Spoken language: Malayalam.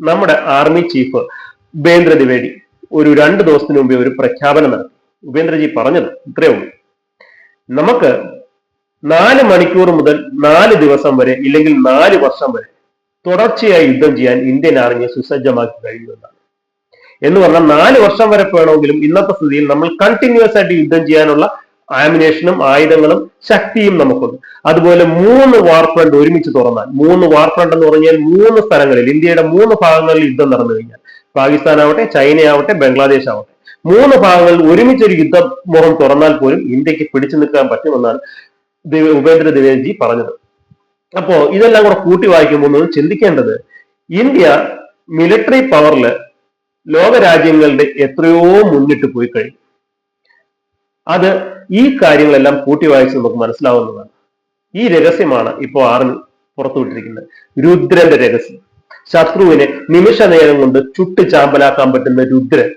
നമ്മുടെ ആർമി ചീഫ് ഉപേന്ദ്ര ദ്വിവേദി ഒരു രണ്ട് ദിവസത്തിന് മുമ്പേ ഒരു പ്രഖ്യാപനം നടത്തി. ഉപേന്ദ്രജി പറഞ്ഞത് ഇത്രയേ ഉള്ളൂ. നമുക്ക് നാല് മണിക്കൂർ മുതൽ നാല് ദിവസം വരെ ഇല്ലെങ്കിൽ നാല് വർഷം വരെ തുടർച്ചയായി യുദ്ധം ചെയ്യാൻ ഇന്ത്യൻ ആർമിയെ സുസജ്ജമാക്കി കഴിയുമെന്നാണ് എന്ന് പറഞ്ഞാൽ നാല് വർഷം വരെ വേണമെങ്കിലും ഇന്നത്തെ സ്ഥിതിയിൽ നമ്മൾ കണ്ടിന്യൂസ് ആയിട്ട് യുദ്ധം ചെയ്യാനുള്ള ആമിനേഷനും ആയുധങ്ങളും ശക്തിയും നമുക്കുണ്ട്. അതുപോലെ മൂന്ന് വാർ ഫ്രണ്ട് ഒരുമിച്ച് തുറന്നാൽ മൂന്ന് വാർ ഫ്രണ്ട് എന്ന് പറഞ്ഞാൽ മൂന്ന് സ്ഥലങ്ങളിൽ ഇന്ത്യയുടെ മൂന്ന് ഭാഗങ്ങളിൽ യുദ്ധം നടന്നു കഴിഞ്ഞാൽ. പാകിസ്ഥാൻ ആവട്ടെ ചൈന ആവട്ടെ ബംഗ്ലാദേശ് ആവട്ടെ. മൂന്ന് ഭാഗങ്ങളിൽ ഒരുമിച്ചൊരു യുദ്ധം യുദ്ധ മുഖം തുറന്നാൽ പോലും ഇന്ത്യയ്ക്ക് പിടിച്ചു നിൽക്കാൻ പറ്റുമെന്നാണ് ഉപേന്ദ്ര ദ്വിവേദി പറഞ്ഞത്. അപ്പോ ഇതെല്ലാം കൂടെ കൂട്ടി വായിക്കുമ്പോൾ ചിന്തിക്കേണ്ടത് ഇന്ത്യ മിലിറ്ററി പവറിൽ ലോക രാജ്യങ്ങളുടെ എത്രയോ മുന്നിട്ട് പോയി കഴിഞ്ഞു. അത് ഈ കാര്യങ്ങളെല്ലാം കൂട്ടി വായിച്ച് നമുക്ക് മനസ്സിലാവുന്നതാണ്. ഈ രഹസ്യമാണ് ഇപ്പോൾ ആർമി പുറത്തുവിട്ടിരിക്കുന്നത് രുദ്രന്റെ രഹസ്യം. ശത്രുവിനെ നിമിഷ നേരം കൊണ്ട് ചുട്ട് ചാമ്പലാക്കാൻ പറ്റുന്ന രുദ്രൻ.